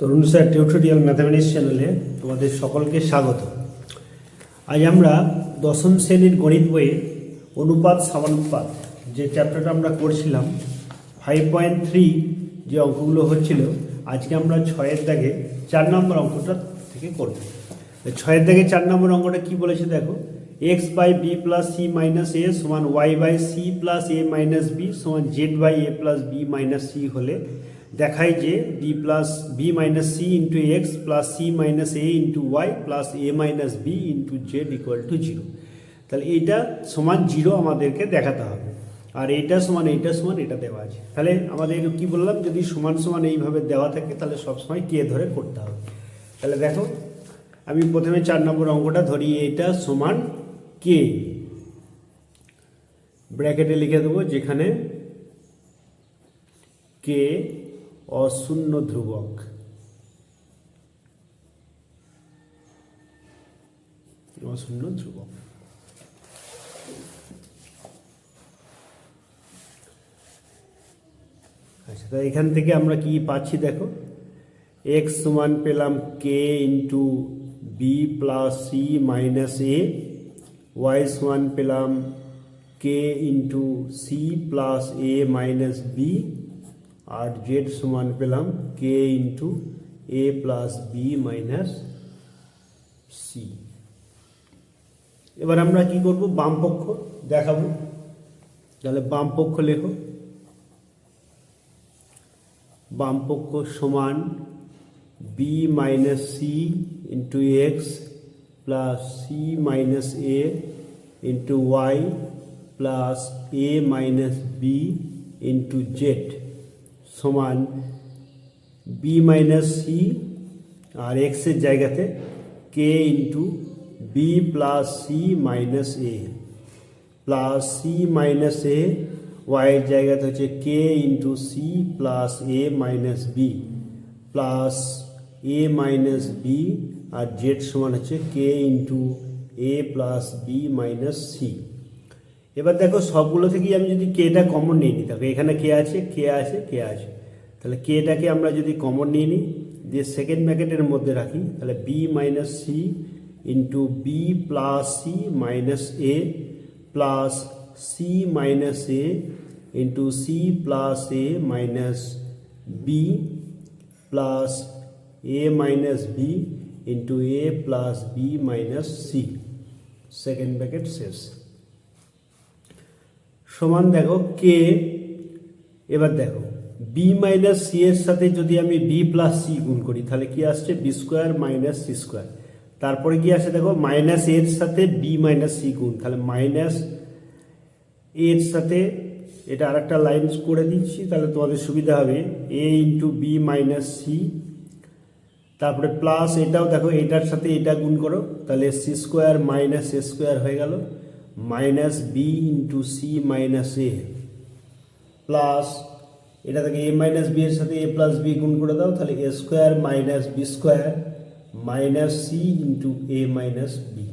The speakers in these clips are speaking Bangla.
তরুণ স্যার টিউটোরিয়াল ম্যাথামেটিক্স চ্যানেলে তোমাদের সকলকে স্বাগত। আজ আমরা দশম শ্রেণির গণিত বইয়ে অনুপাত, সমানুপাত যে চ্যাপ্টারটা আমরা করছিলাম ফাইভ পয়েন্ট থ্রি যে অঙ্কগুলো হচ্ছিল, আজকে আমরা ছয়ের দাগে চার নম্বর অঙ্কটা থেকে করব। ছয়ের দাগে চার নম্বর অঙ্কটা কি বলেছে দেখো? X by b plus c minus a সমান y by c plus a minus b সমান z by a plus b minus c হলে দেখায় যে b plus b minus c into x plus c minus a into y plus a minus b into z equal to zero তাহলে এইটা সমান জিরো আমাদেরকে দেখাতে হবে। আর এইটা সমান এইটা সমান, এটা দেওয়া আছে। তাহলে আমাদের কি বললাম, যদি সমান সমান এইভাবে দেওয়া থাকে, তাহলে সবসময় কে ধরে করতে হবে। তাহলে দেখো, আমি প্রথমে চার নম্বর অঙ্কটা ধরি এটা সমান কে ব্র্যাকেটে লিখে দেবো, যেখানে কে অশূন্য ধ্রুবক অশূন্য ধ্রুবক আচ্ছা তো এখান থেকে আমরা কি পাচ্ছি দেখো এক্স সমান পেলাম k into b plus c minus a y সমান পেলাম k into c plus a minus b R Z সমান পেলাম k into a plus b minus c এবার আমরা কি করব? বাম পক্ষ দেখাবো। তাহলে বাম পক্ষ লেখো। বাম পক্ষ সমান b minus c into x plus c minus a into y plus a minus b into z সমান বি মাইনাস সি আর এক্সের জায়গাতে k into b plus c minus a plus c minus a ওয়াইয়ের জায়গাতে হচ্ছে k into c plus a minus b plus a minus b R Z সমান হচ্ছে k into a plus b minus c এবার দেখো সবগুলো থেকেই আমি যদি কেটা কমন নিয়ে নিই, দেখো এখানে কে আছে কে আছে কে আছে। তাহলে কেটাকে আমরা যদি কমন নিয়ে নিই, দিয়ে সেকেন্ড ব্র্যাকেটের মধ্যে রাখি, তাহলে b minus c into b plus c minus a plus c minus a into c plus a minus b plus a minus b into a plus b minus c second bracket শেষ সমান দেখো কে এবার দেখো বি মাইনাস সি এর সাথে যদি আমি বি প্লাস সি গুণ করি, তাহলে কি আসছে? B square minus c square তারপরে কি আসে দেখো? মাইনাস এর সাথে বি মাইনাস সি গুণ, তাহলে মাইনাস এর সাথে এটা আরেকটা লাইন করে দিচ্ছি, তাহলে তোমাদের সুবিধা হবে a into b minus c তারপরে প্লাস এটাও দেখো, এটার সাথে এটা গুণ করো, তাহলে c square minus a square হয়ে গেল। Minus b into c minus a plus এটা থেকে এ মাইনাস বি এর সাথে এ প্লাস বি গুণ করে দাও, তাহলে a square minus b square minus c into a minus b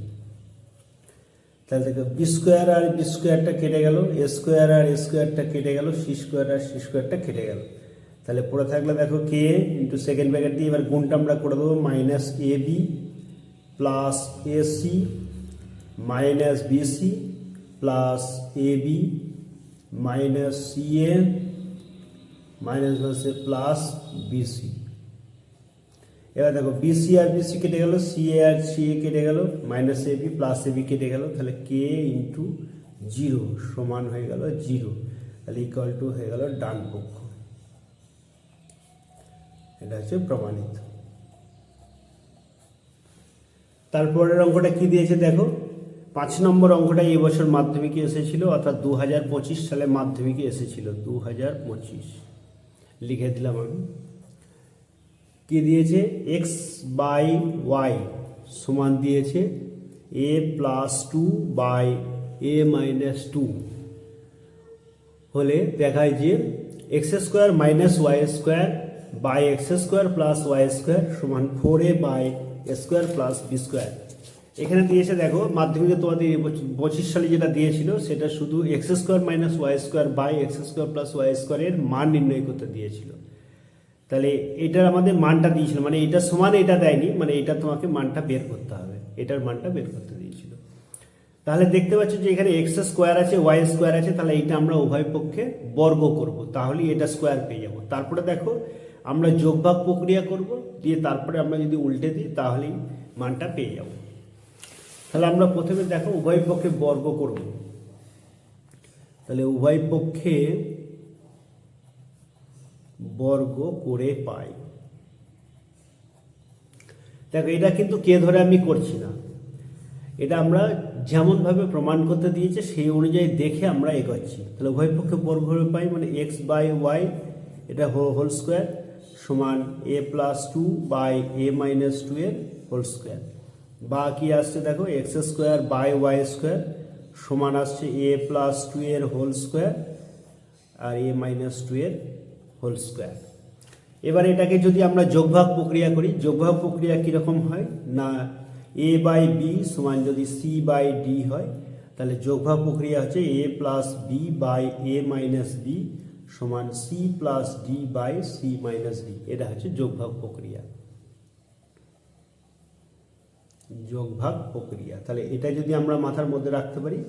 তাহলে দেখো বি স্কোয়ার আর বি স্কোয়ারটা কেটে গেল এ স্কোয়ার আর এ স্কোয়ারটা কেটে গেল সি স্কোয়ার আর সি স্কোয়ারটা কেটে গেল। তাহলে পড়ে থাকলে দেখো কে ইন্টু সেকেন্ড ব্র্যাকেট দিয়ে এবার গুণটা আমরা করে দেবো minus a b plus a c minus b c plus a b minus c a minus হচ্ছে প্লাস বিসি এবার দেখো বিসি আর বিসি কেটে গেল এ আর সি এ কেটে গেল minus a b plus a b কেটে গেল, তাহলে কে ইন্টু জিরো সমান হয়ে গেল জিরো তাহলে ইকুয়াল টু হয়ে গেল ডান পক্ষ। এটা হচ্ছে প্রমাণিত। তারপরের অঙ্কটা কি দিয়েছে দেখো? পাঁচ নম্বর অঙ্কটা এই বছর মাধ্যমিকে এসেছিল, অর্থাৎ দু হাজার পঁচিশ সালে মাধ্যমিকে এসেছিল। দু হাজার পঁচিশ। লিখে দিলাম আমি। কি দিয়েছে? এক্স বাই ওয়াই সমান দিয়েছে a plus two by a minus two হলে দেখায় যে x square minus y square by x square plus y square সমান four a by square plus b square এখানে দিয়েছে দেখো, মাধ্যমিকে তোমাদের পঁচিশ সালে যেটা দিয়েছিল, সেটা শুধু x square minus y square by x square plus y স্কোয়ারের মান নির্ণয় করতে দিয়েছিল। তাহলে এটার আমাদের মানটা দিয়েছিল মানে এটা সমান এটা দেয়নি মানে এটা তোমাকে মানটা বের করতে হবে, এটার মানটা বের করতে দিয়েছিল। তাহলে দেখতে পাচ্ছ যে এখানে এক্স স্কোয়ার আছে ওয়াই স্কোয়ার আছে, তাহলে এটা আমরা উভয় পক্ষে বর্গ করব, তাহলে এটা স্কোয়ার পেয়ে যাব। তারপরে দেখো, আমরা যোগভাগ প্রক্রিয়া করব, দিয়ে তারপরে আমরা যদি উল্টে দিই, তাহলেই মানটা পেয়ে যাব। তাহলে আমরা প্রথমে দেখো উভয় পক্ষে বর্গ করব। তাহলে উভয় পক্ষে বর্গ করে পাই। দেখো, এটা কিন্তু কে ধরে আমি করছি না। এটা আমরা যেমনভাবে প্রমাণ করতে দিয়েছে, সেই অনুযায়ী দেখে আমরা এগোচ্ছি। তাহলে উভয় পক্ষে বর্গ করে পাই মানে এক্স বাই ওয়াই এটা হোল স্কোয়ার সমান a plus two by a minus two এর হোল স্কোয়ার বা কি আসছে দেখো x square by y square সমান আসছে এ প্লাস টু এর হোল স্কোয়ার আর এ মাইনাস টু এর হোল স্কোয়ার এবার এটাকে যদি আমরা যোগভাগ প্রক্রিয়া করি, যোগভাগ প্রক্রিয়া কীরকম হয়? না এ বাই বি সমান যদি সি বাই ডি হয়, তাহলে যোগভাগ প্রক্রিয়া হচ্ছে a plus b by a minus b সমান c plus d by c minus d এটা হচ্ছে যোগভাগ প্রক্রিয়া। যোগভাগ প্রক্রিয়া। তাহলে এটা যদি আমরা মাথার মধ্যে রাখতে পারি,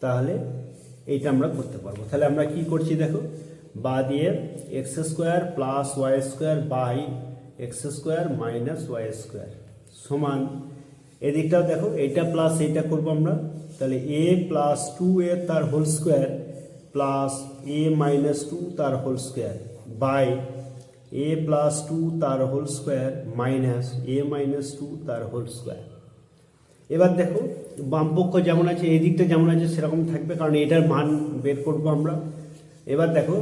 তাহলে এইটা আমরা করতে পারব। তাহলে আমরা কি করছি দেখো, বা দিয়ে x square plus y square by x square minus y square সমান। এদিকটাও দেখো, এইটা প্লাস এইটা করব আমরা। তাহলে এ প্লাস টু এ তার whole square plus a minus two তার whole square by a plus two তার whole square minus a minus two তার হোল স্কোয়ার এবার দেখো বাম পক্ষ যেমন আছে, এই দিকটা যেমন আছে, সেরকম থাকবে, কারণ এটার মান বের করব আমরা। এবার দেখো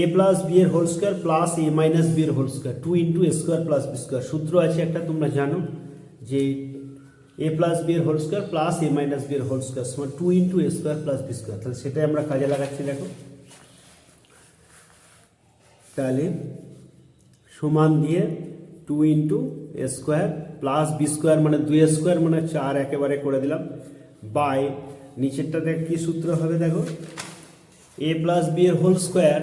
এ প্লাস বি এর whole square plus a minus b এর whole square two into square plus b square সূত্র আছে একটা, তোমরা জানো যে এ প্লাস বি এর whole square plus a minus b এর হোল স্কোয়ার সমান two into square plus b square তাহলে সেটাই আমরা কাজে লাগাচ্ছি, দেখো। তাহলে সমান দিয়ে two into a square plus b square মানে দুই স্কোয়ার মানে চার একেবারে করে দিলাম। বাই নিচেরটা দেখ কী সূত্র হবে দেখো? এ প্লাস বি এর whole square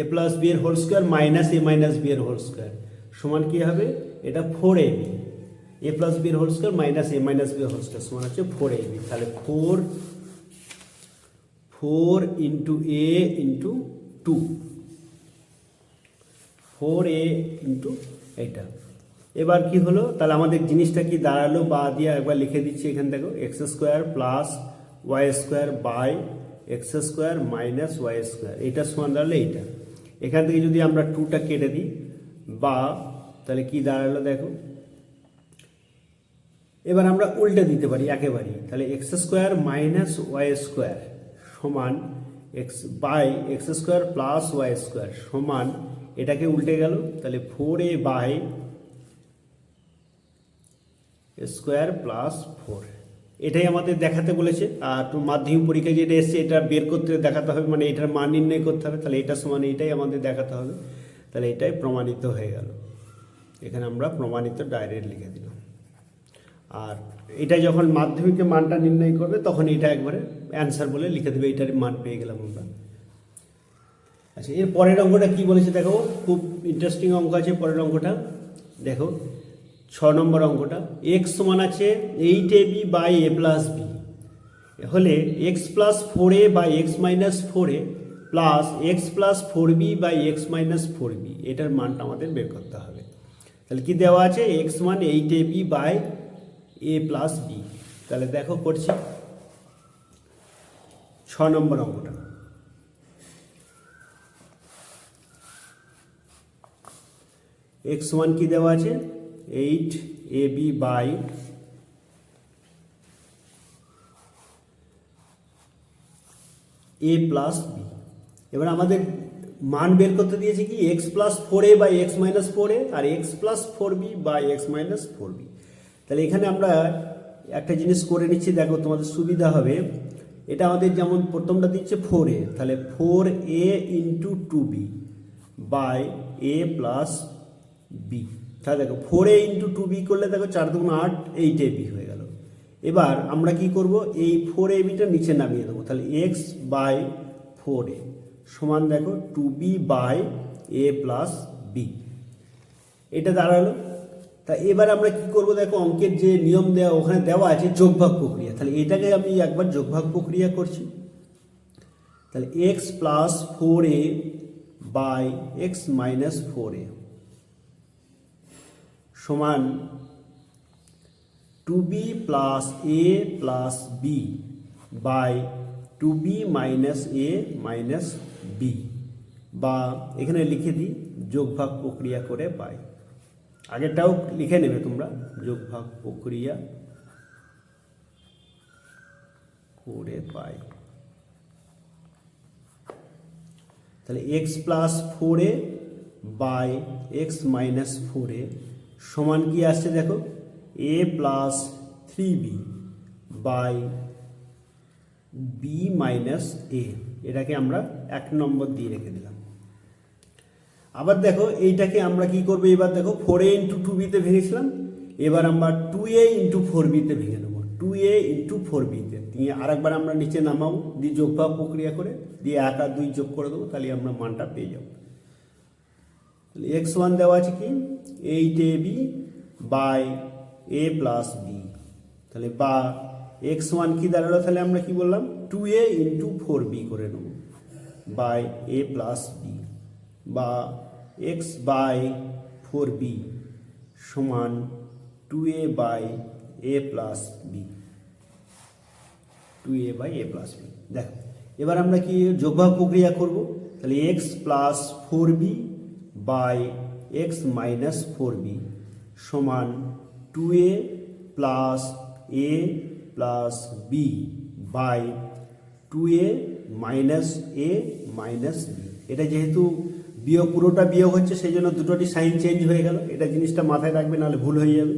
a plus b এর whole square minus a minus b এর হোল স্কোয়ার সমান কী হবে? এটা four a a plus b এর whole square minus a minus b এর হোল স্কোয়ার সমান হচ্ছে ফোর এ বি তাহলে four four into a into two four a into এইটা এবার কি হলো? তাহলে আমাদের জিনিসটা কি দাঁড়াল? বা দিয়ে একবার লিখে দিচ্ছি এখান থেকে x square plus y square by x square minus y square এটা সমান দাঁড়াল এইটা। এখান থেকে যদি আমরা টুটা কেটে দিই, বা তাহলে কি দাঁড়াল দেখো? এবার আমরা উল্টে দিতে পারি একেবারেই। তাহলে x square minus y square সমান x by x square plus y square সমান এটাকে উল্টে গেল, তাহলে four a by square plus four এটাই আমাদের দেখাতে বলেছে, আর মাধ্যমিক পরীক্ষায় যেটা এসছে, এটা বের করতে দেখাতে হবে মানে এটার মান নির্ণয় করতে হবে, তাহলে এটা সমান এটাই আমাদের দেখাতে হবে। তাহলে এটাই প্রমাণিত হয়ে গেল। এখানে আমরা প্রমাণিত ডাইরেক্ট লিখে দিলাম। আর এটা যখন মাধ্যমিকে মানটা নির্ণয় করবে, তখন এটা একবারে অ্যান্সার বলে লিখে দেবে এটার মান পেয়ে গেলাম আমরা। আচ্ছা এর পরের অঙ্কটা কি বলেছে দেখো? খুব ইন্টারেস্টিং অঙ্ক আছে পরের অঙ্কটা। দেখো, ছ নম্বর অঙ্কটা। এক্স সমান আছে eight a b by a plus b হলে x plus four a by x minus four a plus x plus four b by x minus four b এটার মানটা আমাদের বের করতে হবে। তাহলে কি দেওয়া আছে? এক্স মান eight a b by a plus b তাহলে দেখো করছি। ছ নম্বর অঙ্কটা। এক্স ওয়ান কি দেওয়া আছে? Eight a b by a plus b এবার আমাদের মান বের করতে দিয়েছে কি? X plus four a by x minus four a R x plus four b by x minus four b তাহলে এখানে আমরা একটা জিনিস করে নিচ্ছি, দেখো তোমাদের সুবিধা হবে। এটা আমাদের যেমন প্রথমটা দিচ্ছে ফোর এ তাহলে four a into two b by a plus b তাহলে দেখো four a into two b করলে দেখো চার দুগুণ আট এইট এ বি হয়ে গেল। এবার আমরা কি করব? এই ফোর এ বিটা নিচে নামিয়ে দেবো। তাহলে এক্স বাই ফোর এ সমান দেখো two b by a plus b এটা দাঁড়াল। তা এবার আমরা কি করব? দেখো অঙ্কের যে নিয়ম দেওয়া, ওখানে দেওয়া আছে যোগভাগ প্রক্রিয়া। তাহলে এটাকে আমি একবার যোগভাগ প্রক্রিয়া করছি। তাহলে x plus four a by x minus four a সমান two b plus a plus b by two b minus a minus b বা এখানে লিখে দিই, যোগভাগ প্রক্রিয়া করে পাই আগেরটাও লিখে নেবে তোমরা, যোগভাগ প্রক্রিয়া করে পাই তাহলে x plus four a by x minus four a সমান কি আসছে দেখো? A plus three b by b minus a এটাকে আমরা এক নম্বর দিয়ে রেখে দিলাম। আবার দেখো, এইটাকে আমরা কি করব? এবার দেখো ফোর এ ইন্টু টু বিতে ভেঙেছিলাম এবার আমরা টু এ ইন্টু ফোর বিতে ভেঙে নেব টু এ ইন্টু ফোর বিতে দিয়ে আরেকবার আমরা নিচে নামাবো, দিয়ে যোগভাগ প্রক্রিয়া করে, দিয়ে এক আর দুই যোগ করে দেবো, তাহলে আমরা মানটা পেয়ে যাব। তাহলে এক্স ওয়ান দেওয়া আছে কি? Eight a b by a plus b তাহলে বা এক্স ওয়ান কি দাঁড়াল? তাহলে আমরা কি বললাম? Two a into four b করে নেব। বাই এ প্লাস বি বা এক্স বাই ফোর বি সমান two a by a plus b two a by a plus b দেখো, এবার আমরা কি যোগভাগ প্রক্রিয়া করব? তাহলে x plus four b by x minus four b সমান two a plus a plus b by two a minus a minus b. এটা যেহেতু বিয়োগ, পুরোটা বিয়োগ হচ্ছে, সেই জন্য দুটোটি সাইন চেঞ্জ হয়ে গেল। এটা জিনিসটা মাথায় রাখবে, নাহলে ভুল হয়ে যাবে।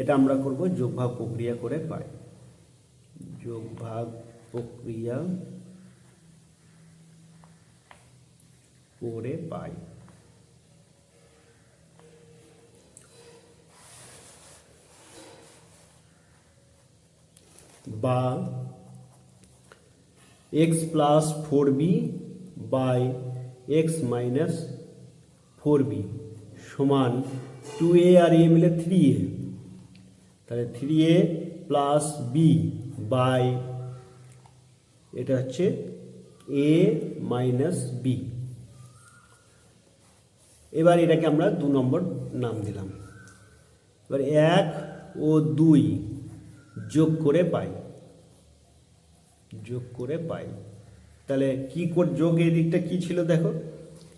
এটা আমরা করব যোগভাগ প্রক্রিয়া করে পাই। যোগভাগ প্রক্রিয়া করে পাই। বা x plus four b by x minus four b সমান টু এ আর এ মিলে থ্রি এ তাহলে three a plus b by এটা হচ্ছে এ মাইনাস বি এবার এটাকে আমরা দু নম্বর নাম দিলাম। এবার এক ও দুই যোগ করে পাই। যোগ করে পাই। তাহলে কি যোগ এই দিকটা কি ছিল দেখো?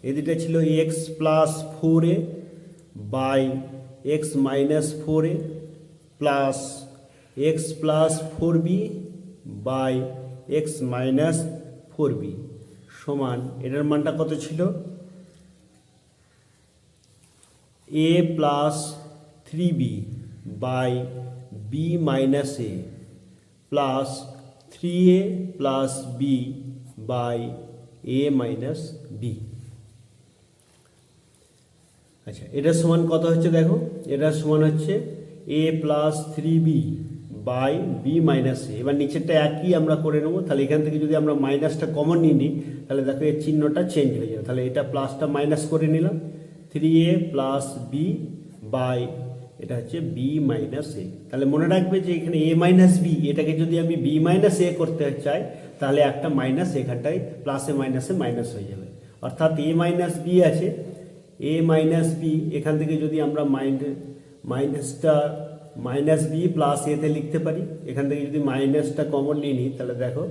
এদিকটা ছিল x plus four a by x minus four a plus x plus four b by x minus four b সমান, এটার মানটা কত ছিল? A plus three b by b minus a plus three a plus b by a minus b আচ্ছা এটার সমান কত হচ্ছে দেখো? এটার সমান হচ্ছে a plus three b by b minus a এবার নিচেরটা একই আমরা করে নেব, তাহলে এখান থেকে যদি আমরা মাইনাসটা কমন নিয়ে নিই, তাহলে দেখো এর চিহ্নটা চেঞ্জ হয়ে যাবে। তাহলে এটা প্লাসটা মাইনাস করে নিলাম। Three a plus b by এটা হচ্ছে বি মাইনাস এ তাহলে মনে রাখবে যে এখানে এ মাইনাস বি এটাকে যদি আমি বি মাইনাস এ করতে চাই, তাহলে একটা মাইনাস এখানটায় প্লাসে মাইনাসে মাইনাস হয়ে যাবে। অর্থাৎ এ মাইনাস বি আছে। এ মাইনাস বি এখান থেকে যদি আমরা মাইন্ড মাইনাসটা মাইনাস বি প্লাস এতে লিখতে পারি, এখান থেকে যদি মাইনাসটা কমন নিয়ে নিই, তাহলে দেখো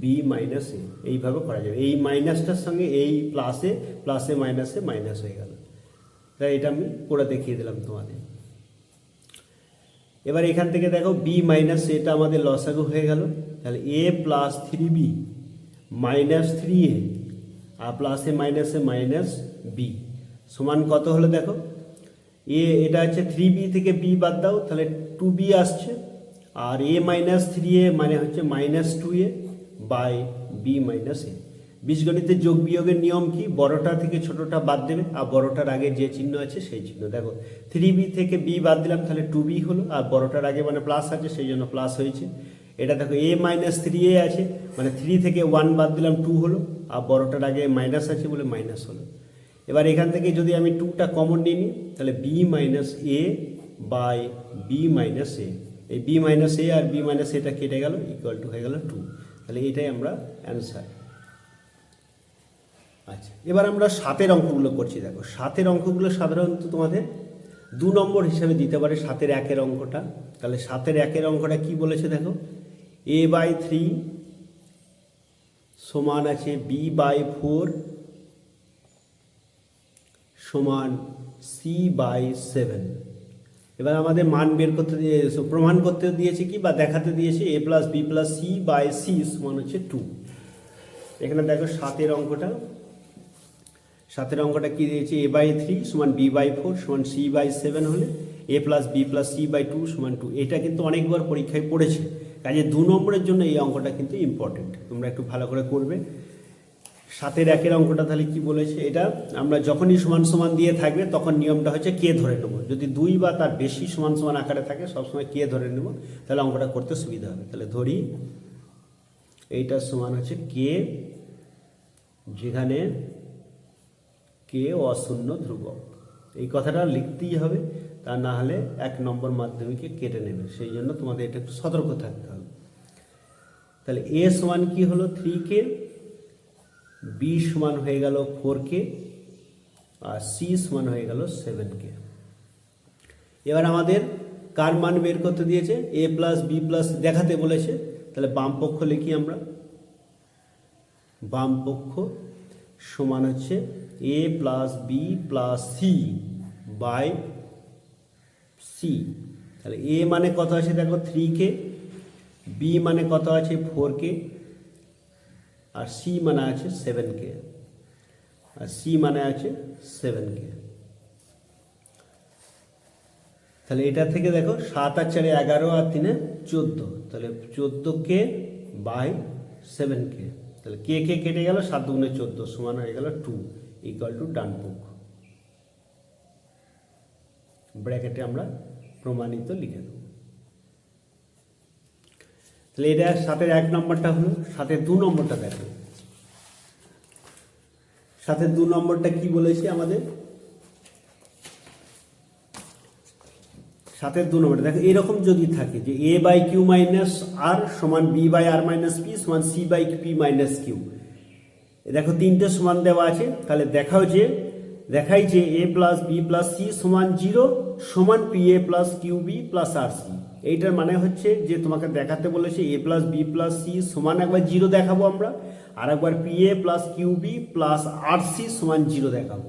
বি মাইনাস এ এইভাবে করা যাবে। এই মাইনাসটার সঙ্গে এই প্লাসে প্লাসে মাইনাসে মাইনাস হয়ে গেল। তাই এটা আমি করে দেখিয়ে দিলাম তোমাদের। এবার এখান থেকে দেখো বি মাইনাস এটা আমাদের লসাগু হয়ে গেল। তাহলে a plus three b minus three a আর প্লাসে মাইনাসে মাইনাস বি সমান কত হলো দেখো? এ এটা হচ্ছে থ্রি বি থেকে বি বাদ দাও, তাহলে টু বি আসছে। আর এ মাইনাস থ্রি এ মানে হচ্ছে minus two a by b minus a বীজগণিতের যোগ বিয়োগের নিয়ম কি? বড়টা থেকে ছোটটা বাদ দেবে, আর বড়টার আগে যে চিহ্ন আছে সেই চিহ্ন। দেখো থ্রি বি থেকে বি বাদ দিলাম, তাহলে টু বি হলো, আর বড়টার আগে মানে প্লাস আছে, সেই জন্য প্লাস হয়েছে। এটা দেখো এ মাইনাস থ্রি এ আছে মানে থ্রি থেকে ওয়ান বাদ দিলাম টু হলো, আর বড়টার আগে মাইনাস আছে বলে মাইনাস হলো। এবার এখান থেকে যদি আমি টুটা কমন নিয়ে নিই, তাহলে b minus a by b minus a এই বি মাইনাস এ আর বি মাইনাস এটা কেটে গেল ইকুয়াল টু হয়ে গেল টু তাহলে এটাই আমরা অ্যান্সার আচ্ছা এবার আমরা সাতের অঙ্কগুলো করছি, দেখো। সাতের অঙ্কগুলো সাধারণত তোমাদের দু নম্বর হিসাবে দিতে পারে সাতের একের অঙ্কটা। তাহলে সাতের একের অঙ্কটা কি বলেছে দেখো? এ বাই থ্রি সমান আছে বি বাই ফোর সমান সি বাই সেভেন এবার আমাদের মান বের করতে দিয়ে প্রমাণ করতে দিয়েছে কি বা দেখাতে দিয়েছে a plus b plus c by c সমান হচ্ছে টু এখানে দেখো সাতের অঙ্কটা সাতের অঙ্কটা কি দিয়েছে? এ বাই থ্রি সমান বি বাই ফোর সমান সি বাই সেভেন হলে a plus b plus c by two সমান টু এটা কিন্তু অনেকবার পরীক্ষায় পড়েছে। কাজে দু নম্বরের জন্য এই অঙ্কটা কিন্তু ইম্পর্টেন্ট তোমরা একটু ভালো করে করবে। সাতের একের অঙ্কটা তাহলে কি বলেছে? এটা আমরা যখনই সমান সমান দিয়ে থাকবে, তখন নিয়মটা হচ্ছে কে ধরে নেব। যদি দুই বা তার বেশি সমান সমান আকারে থাকে, সবসময় কে ধরে নেব, তাহলে অঙ্কটা করতে সুবিধা হবে। তাহলে ধরি এইটা সমান হচ্ছে কে, যেখানে কে অশূন্য ধ্রুবক। এই কথাটা লিখতেই হবে, তা না হলে এক নম্বর মাধ্যমিকে কেটে নেবে। সেই জন্য তোমাদের এটা একটু সতর্ক থাকতে হবে। তাহলে এ সমান কি হলো? থ্রি কে। বি সমান হয়ে গেল ফোর কে। আর সি সমান হয়ে গেল সেভেন কে। এবার আমাদের কার মান বের করতে দিয়েছে? এ প্লাস বি প্লাস দেখাতে বলেছে। তাহলে বাম পক্ষ লিখি আমরা। বাম পক্ষ সমান হচ্ছে a plus b plus c by c তাহলে এ মানে কত আছে দেখো থ্রি কে বি মানে কত আছে ফোর কে আর সি মানে আছে সেভেন কে আর সি মানে আছে সেভেন কে তাহলে এটা থেকে দেখো সাত আর চারে এগারো আর তিনে চোদ্দ, তাহলে চোদ্দ কে বাই সেভেন কে তাহলে কে কে কেটে গেল? সাত দুগুণে চোদ্দ সমান হয়ে গেল টু ইকুয়াল টু ডান পক্ষ ব্র্যাকেটে আমরা প্রমাণিত লিখে দেবো। তাহলে এটা সাতের এক নম্বরটা হলো সাথে দু নম্বরটা দেখো। সাথে দু নম্বরটা কি বলেছে আমাদের? সাতের দু নম্বরটা। দেখো, এরকম যদি থাকে যে a by q minus r সমান b by r minus p সমান c by p minus q দেখো, তিনটে সমান দেওয়া আছে। তাহলে দেখাও যে, দেখাই যে a plus b plus c সমান জিরো সমান p a plus q b plus r c এইটার মানে হচ্ছে যে তোমাকে দেখাতে বলেছে a plus b plus c সমান একবার জিরো দেখাবো আমরা, আর একবার p a plus q b plus r c সমান জিরো দেখাবো।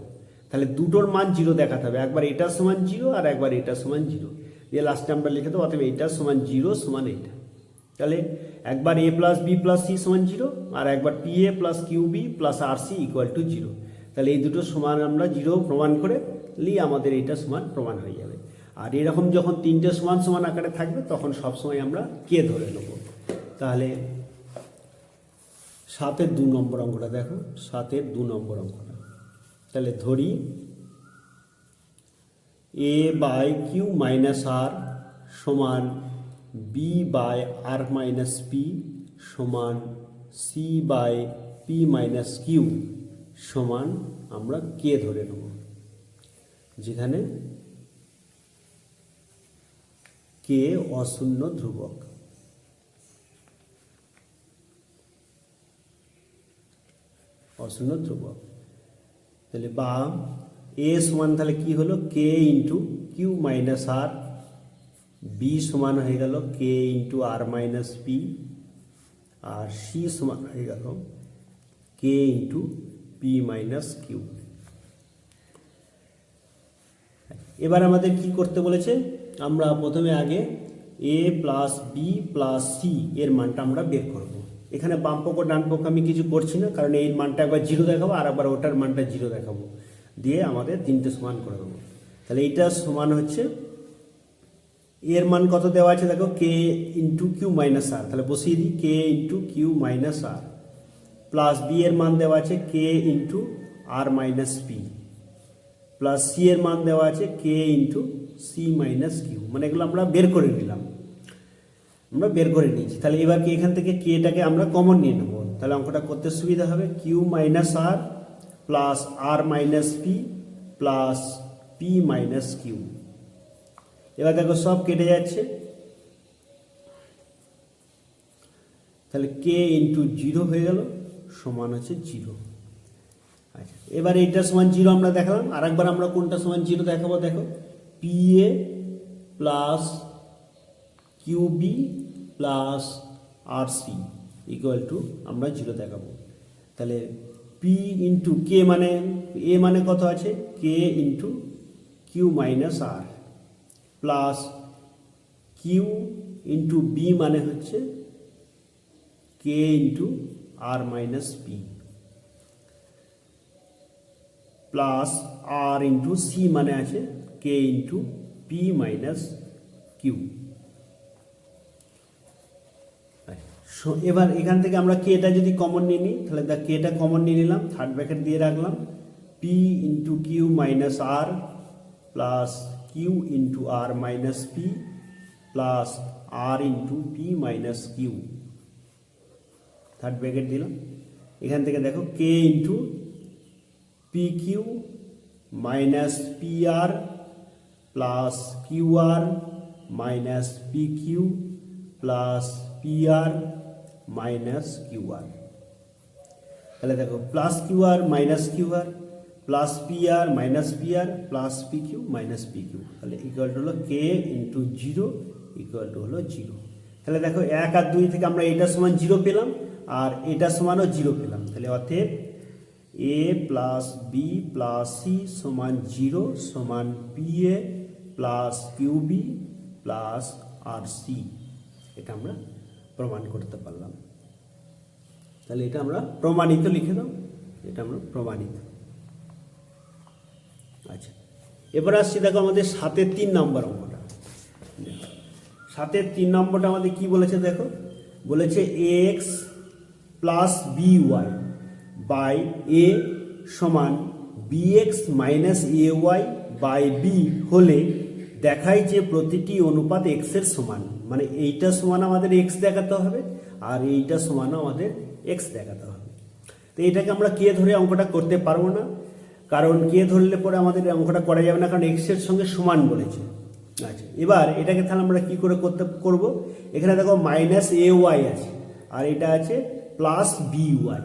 তাহলে দুটোর মান জিরো দেখাতে হবে। একবার এটা সমান জিরো আর একবার এটা সমান জিরো। দিয়ে লাস্টে আমরা লিখে দেবো অথবা এটা সমান জিরো সমান এটা তাহলে একবার a plus b plus c সমান জিরো আর একবার p a plus q b plus r c equal to zero. তাহলে এই দুটো সমান আমরা জিরো প্রমাণ করে লি আমাদের এইটা সমান প্রমাণ হয়ে যাবে। আর এরকম যখন তিনটে সমান সমান আকারে থাকবে, তখন সবসময় আমরা কে ধরে নেব। তাহলে সাতের দু নম্বর অঙ্কটা দেখো, সাতের দু নম্বর অঙ্কটা। তাহলে ধরি a by q minus r সমান b by r minus p সমান c by p minus q সমান আমরা কে ধরে নেব। যেখানে কে অশূন্য ধ্রুবক। অশূন্য ধ্রুবক। তাহলে বা এ সমান তাহলে কি হলো? K into q minus r b সমান হয়ে গেল k into r minus p আর সি সমান হয়ে গেল k into p minus q এবার আমাদের কি করতে বলেছে? আমরা প্রথমে আগে a plus b plus c এর মানটা আমরা বের করব। এখানে বাম পক্ষ, ডান পক্ষ আমি কিছু করছি না, কারণ এই মানটা একবার জিরো দেখাবো, আর একবার ওটার মানটা জিরো দেখাবো। দিয়ে আমাদের তিনটে সমান করে দেবো। তাহলে এইটা সমান হচ্ছে, এর মান কত দেওয়া আছে দেখো k into q minus r তাহলে বসিয়ে দিই k into q minus r plus b এর মান দেওয়া আছে k into r minus p plus c এর মান দেওয়া আছে k into c minus q মানে এগুলো আমরা বের করে নিলাম। আমরা বের করে নিয়েছি। তাহলে এবার কি এখান থেকে কেটাকে আমরা কমন নিয়ে নেব? তাহলে অঙ্কটা করতে সুবিধা হবে। Q minus r plus r minus p plus p minus q এবার দেখো সব কেটে যাচ্ছে। তাহলে কে ইন্টু জিরো হয়ে গেল, সমান হচ্ছে জিরো আচ্ছা এবার এইটা সমান জিরো আমরা দেখালাম। আর একবার আমরা কোনটা সমান জিরো দেখাবো দেখো। P a plus q b plus r c equal to আমরা জিরো দেখাবো। তাহলে পি ইন্টু কে মানে এ মানে কত আছে? K into q minus r plus q into b মানে হচ্ছে k into r minus p plus r into c মানে আছে k into p minus q এবার এখান থেকে আমরা কেটা যদি কমন নিয়ে নিই, তাহলে দা কেটা কমন নিয়ে নিলাম থার্ড ব্র্যাকেট দিয়ে রাখলাম। P into q minus r plus q into r minus p plus r into p minus q third bracket দিলাম। এখান থেকে দেখো k into p q minus p r plus q r minus p q plus p r minus q r তাহলে দেখো plus q r minus q r plus p r minus p r plus p q minus p q তাহলে ইকুয়াল টু হলো k into zero equal to হলো জিরো তাহলে দেখো, এক আর দুই থেকে আমরা এটা সমান জিরো পেলাম, আর এটা সমানও জিরো পেলাম। তাহলে অতএব a plus b plus c সমান জিরো সমান p a plus q b plus r c এটা আমরা প্রমাণ করতে পারলাম। তাহলে এটা আমরা প্রমাণিত লিখে দাও। এটা আমরা প্রমাণিত। আচ্ছা। এবার আসছি দেখো আমাদের সাতের তিন নম্বর অঙ্কটা। সাতের তিন নম্বরটা আমাদের কি বলেছে দেখো? বলেছে x plus b y by a সমান b x minus a y by b হলে দেখায় যে প্রতিটি অনুপাত এক্সের সমান। মানে এইটা সমান আমাদের এক্স দেখাতে হবে, আর এইটা সমান আমাদের এক্স দেখাতে হবে। তো এটাকে আমরা কে ধরে অঙ্কটা করতে পারব না, কারণ কে ধরলে পরে আমাদের অঙ্কটা করা যাবে না, কারণ এক্সের সঙ্গে সমান বলেছে। আচ্ছা এবার এটাকে তাহলে আমরা কি করে করতে, করব? এখানে দেখো মাইনাস এ ওয়াই আছে, আর এটা আছে প্লাস বি ওয়াই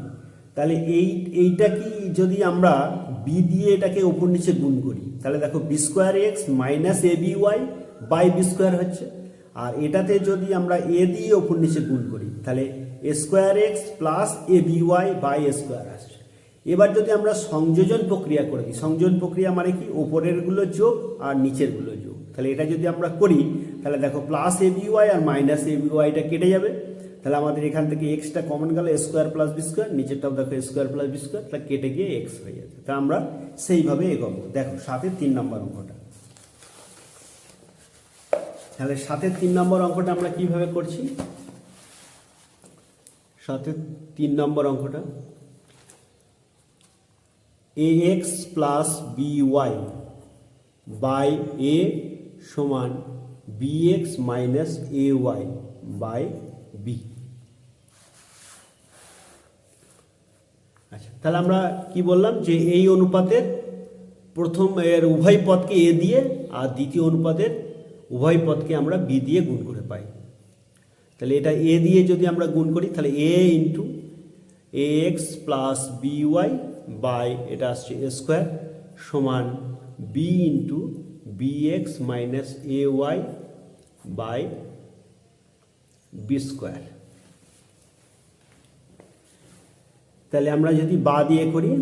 তাহলে এই, এইটা কি যদি আমরা বি দিয়ে এটাকে ওপর নিচে গুণ করি তাহলে দেখো b square x minus a b y by b square হচ্ছে। আর এটাতে যদি আমরা এ দিয়ে ওপর নিচে গুণ করি, তাহলে a square x plus a b y by a square আসছে। এবার যদি আমরা সংযোজন প্রক্রিয়া করে দিই, সংযোজন প্রক্রিয়া মানে কি? ওপরেরগুলো যোগ আর নিচেরগুলো যোগ। তাহলে এটা যদি আমরা করি, তাহলে দেখো প্লাস এ বি ওয়াই আর মাইনাস এ বি ওয়াইটা কেটে যাবে। তাহলে আমাদের এখান থেকে এক্সটা কমন গেল স্কোয়ার প্লাস বি স্কোয়ার নিচেরটাও দেখো স্কোয়ার প্লাস বি স্কোয়ার তাহলে কেটে গিয়ে এক্স হয়ে যাচ্ছে। তা আমরা সেইভাবে এগোবো। দেখো, সাথে তিন নম্বর অঙ্কটা। তাহলে সাতের তিন নম্বর অঙ্কটা আমরা কীভাবে করছি? সাথে তিন নম্বর অঙ্কটা। A x plus b y by a সমান b x minus a y by b আচ্ছা তাহলে আমরা কি বললাম যে এই অনুপাতের প্রথম, এর উভয় পদকে এ দিয়ে আর দ্বিতীয় অনুপাতের উভয় পদকে আমরা বি দিয়ে গুণ করে পাই। তাহলে এটা এ দিয়ে যদি আমরা গুণ করি, তাহলে a into a x plus b y by, এটা আসছে এ স্কোয়ার সমান b into b x minus a y by b square তাহলে আমরা যদি বা দিয়ে করি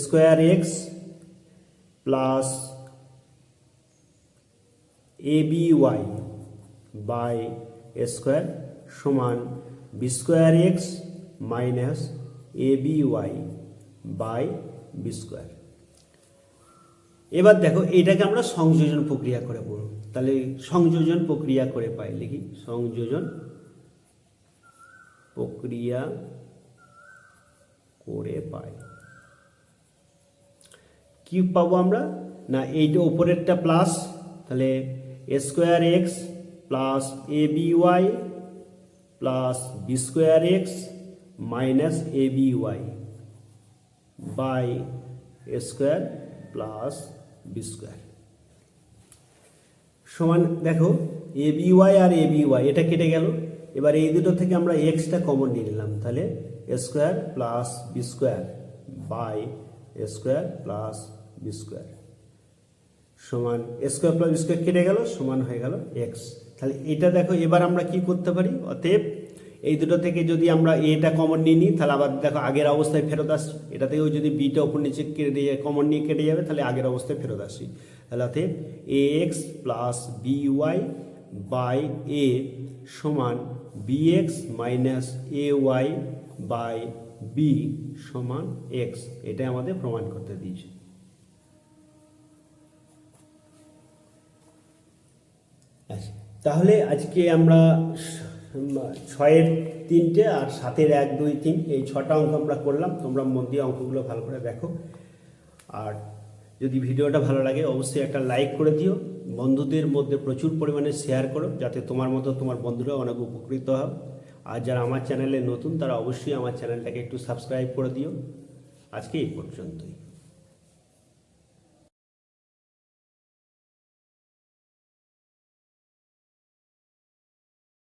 square x plus a b y by square সমান b square x minus a b y by b square এবার দেখো, এটাকে আমরা সংযোজন প্রক্রিয়া করে পড়ব। তাহলে সংযোজন প্রক্রিয়া করে পাই, লিখি, সংযোজন প্রক্রিয়া করে পাই। কি পাবো আমরা? না, এইটা উপরেরটা প্লাস তাহলে square x plus a b y plus b square x minus a b y by square plus b square সমান, দেখো এ বি ওয়াই আর এ বি ওয়াই এটা কেটে গেল। এবার এই দুটো থেকে আমরা এক্সটা কমন নিয়ে নিলাম। তাহলে square plus b square by square plus b square. সমান স্কোয়ার প্লাস বি স্কোয়ার কেটে গেল, সমান হয়ে গেল এক্স তাহলে এটা দেখো, এবার আমরা কি করতে পারি? অতএব এই দুটো থেকে যদি আমরা এটা কমন নিয়ে নিই, তাহলে আবার দেখো আগের অবস্থায় ফেরত আসছি এটা থেকেও যদি বিটা উপর নিচে কেটে কমন নিয়ে কেটে যাবে, তাহলে আগের অবস্থায় ফেরত আসি। তাহলে অতএব a x plus b y by a সমান b x minus a y by b সমান এক্স এটা আমাদের প্রমাণ করতে দিয়েছে। তাহলে আজকে আমরা ছয়ের তিনটে আর সাতের এক, দুই, তিন, এই ছটা অঙ্ক আমরা করলাম। তোমরা মন দিয়ে অঙ্কগুলো ভালো করে দেখো। আর যদি ভিডিওটা ভালো লাগে, অবশ্যই একটা লাইক করে দিও। বন্ধুদের মধ্যে প্রচুর পরিমাণে শেয়ার করো, যাতে তোমার মতো তোমার বন্ধুরা অনেক উপকৃত হয়। আর যারা আমার চ্যানেলে নতুন, তারা অবশ্যই আমার চ্যানেলটাকে একটু সাবস্ক্রাইব করে দিও। আজকে এই পর্যন্তই।